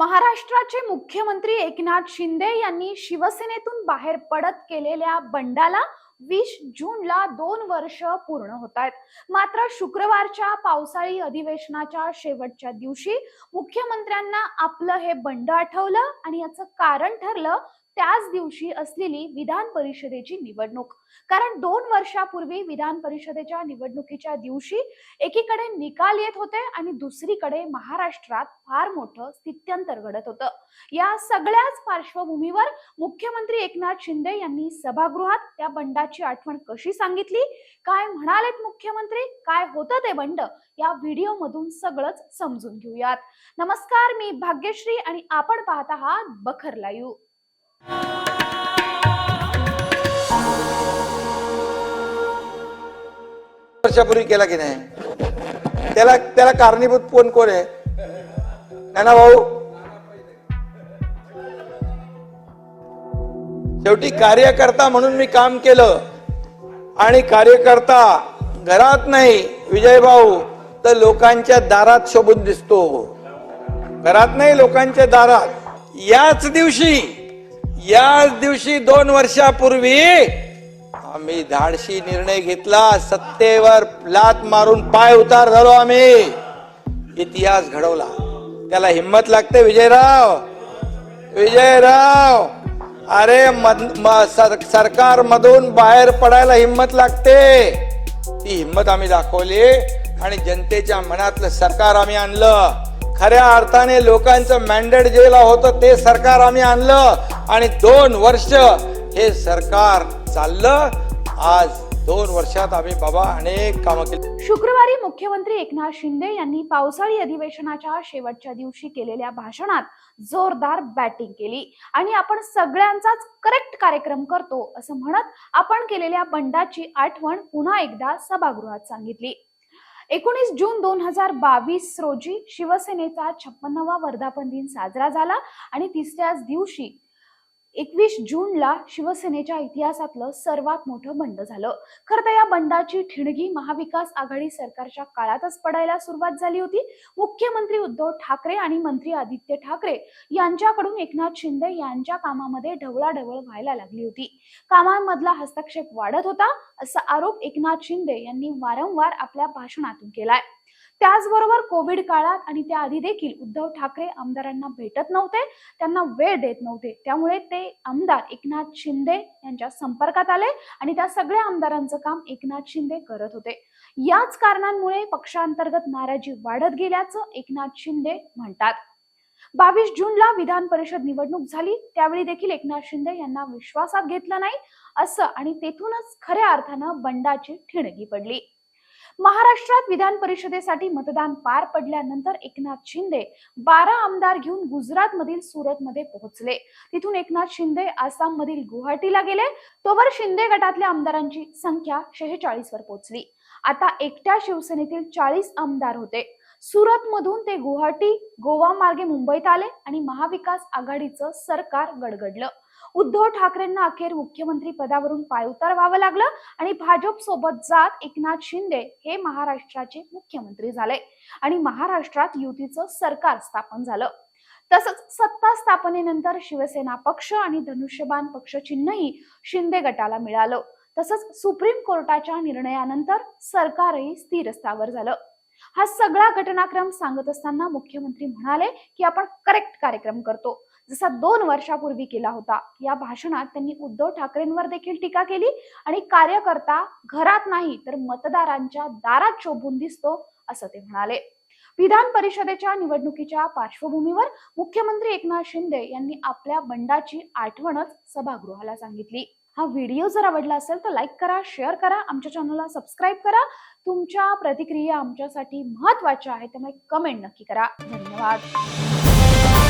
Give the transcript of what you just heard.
महाराष्ट्राचे मुख्यमंत्री एकनाथ शिंदे यांनी शिवसेनेतून बाहेर पडत केलेल्या बंडाला वीस जूनला दोन वर्ष पूर्ण होत आहेत. मात्र शुक्रवारच्या पावसाळी अधिवेशनाच्या शेवटच्या दिवशी मुख्यमंत्र्यांना आपलं हे बंड आठवलं आणि याचं कारण ठरलं त्याच दिवशी असलेली विधान परिषदेची निवडणूक. कारण दोन वर्षापूर्वी विधान परिषदेच्या निवडणुकीच्या दिवशी एकीकडे निकाल येत होते आणि दुसरीकडे महाराष्ट्रात फार मोठं स्थित्यंतर घडत होतं. या सगळ्याच पार्श्वभूमीवर मुख्यमंत्री एकनाथ शिंदे यांनी सभागृहात त्या बंडाची आठवण कशी सांगितली? काय म्हणालेत मुख्यमंत्री? काय होतं ते बंड? या व्हिडिओ मधून सगळंच समजून घेऊयात. नमस्कार मी भाग्यश्री आणि आपण पाहत आहात बखर लाईव्ह. वर्षापूर्वी केला की नाही? त्याला त्याला कारणीभूत कोण कोण आहे? नाना भाऊ? शेवटी कार्यकर्ता म्हणून मी काम केलं. आणि कार्यकर्ता घरात नाही विजय भाऊ तर लोकांच्या दारात शोभून दिसतो. घरात नाही लोकांच्या दारात. याच दिवशी याच दिवशी दोन वर्षापूर्वी आम्ही धाडशी निर्णय घेतला सत्तेवर लात मारून पाय उतार झालो आम्ही. इतिहास घडवला. त्याला हिंमत लागते विजयराव. विजयराव. अरे म- सर- सरकार मधून बाहेर पडायला हिंमत लागते. ती हिंमत आम्ही दाखवली आणि जनतेच्या मनातलं सरकार आम्ही आणलं. खऱ्या अर्थाने लोकांचं मॅन्डेट जेला होतं ते सरकार आम्ही आणलं. आणि दोन वर्ष हे सरकार चाललं. आज दोन वर्षात आम्ही बाबा अनेक कामं केली. शुक्रवारी मुख्यमंत्री एकनाथ शिंदे यांनी पावसाळी अधिवेशनाच्या शेवटच्या दिवशी केलेल्या भाषणात जोरदार बॅटिंग केली. आणि आपण सगळ्यांचाच करेक्ट कार्यक्रम करतो असं म्हणत आपण केलेल्या बंडाची आठवण पुन्हा एकदा सभागृहात सांगितली. एकोणीस जून दोन हजार बावीस रोजी शिवसेनेचा छप्पन्नवा वर्धापन दिन साजरा झाला आणि तिसऱ्याच दिवशी एकवीस जूनला शिवसेनेच्या इतिहासातलं सर्वात मोठं बंड झालं. खरं तर या बंडाची ठिणगी महाविकास आघाडी सरकारच्या काळातच पडायला सुरुवात झाली होती. मुख्यमंत्री उद्धव ठाकरे आणि मंत्री आदित्य ठाकरे यांच्याकडून एकनाथ शिंदे यांच्या कामामध्ये ढवळाढवळ व्हायला लागली होती. कामांमधला हस्तक्षेप वाढत होता असा आरोप एकनाथ शिंदे यांनी वारंवार आपल्या भाषणातून केलाय. त्याचबरोबर कोविड काळात आणि त्याआधी देखील उद्धव ठाकरे आमदारांना भेटत नव्हते त्यांना वेळ देत नव्हते. त्यामुळे ते आमदार एकनाथ शिंदे यांच्या संपर्कात आले आणि त्या सगळ्या आमदारांचं काम एकनाथ शिंदे करत होते. याच कारणांमुळे पक्षांतर्गत नाराजी वाढत गेल्याचं एकनाथ शिंदे म्हणतात. बावीस जूनला विधान परिषद निवडणूक झाली त्यावेळी देखील एकनाथ शिंदे यांना विश्वासात घेतलं नाही असं आणि तेथूनच खऱ्या अर्थानं बंडाची ठिणगी पडली. महाराष्ट्रात विधान परिषदेसाठी मतदान पार पडल्यानंतर एकनाथ शिंदे बारा आमदार घेऊन गुजरात मधील सुरत मध्ये पोहोचले. तिथून एकनाथ शिंदे आसाम मधील गुवाहाटीला गेले. तोवर शिंदे गटातल्या आमदारांची संख्या शेहेचाळीस वर पोहोचली. आता एकट्या शिवसेनेतील चाळीस आमदार होते. सुरत मधून ते गुवाहाटी गोवा मार्गे मुंबईत आले आणि महाविकास आघाडीचं सरकार गडगडलं. उद्धव ठाकरेंना अखेर मुख्यमंत्री पदावरून पायउतार व्हावं लागलं आणि भाजप सोबत जात एकनाथ शिंदे हे महाराष्ट्राचे मुख्यमंत्री झाले. आणि महाराष्ट्रात युतीचं सरकार स्थापन झालं. तसंच सत्ता स्थापनेनंतर शिवसेना पक्ष आणि धनुष्यबाण पक्ष चिन्हही शिंदे गटाला मिळालं. तसंच सुप्रीम कोर्टाच्या निर्णयानंतर सरकारही स्थिर स्थावर झालं. हा सगळा घटनाक्रम सांगत असताना मुख्यमंत्री म्हणाले की आपण करेक्ट कार्यक्रम करतो. जसा दोन वर्षापूर्वी केला होता. या भाषणात त्यांनी उद्धव ठाकरेंवर देखील टीका केली आणि कार्यकर्ता घरात नाही तर मतदारांच्या दारात शोभून दिसतो असं ते म्हणाले. विधान परिषदेच्या निवडणुकीच्या पार्श्वभूमीवर मुख्यमंत्री एकनाथ शिंदे यांनी आपल्या बंडाची आठवणच सभागृहाला सांगितली. हा व्हिडिओ जर आवडला असेल तर लाईक करा शेअर करा आमच्या चॅनलला सबस्क्राईब करा. तुमच्या प्रतिक्रिया आमच्यासाठी महत्त्वाच्या आहेत त्यामुळे कमेंट नक्की करा. धन्यवाद.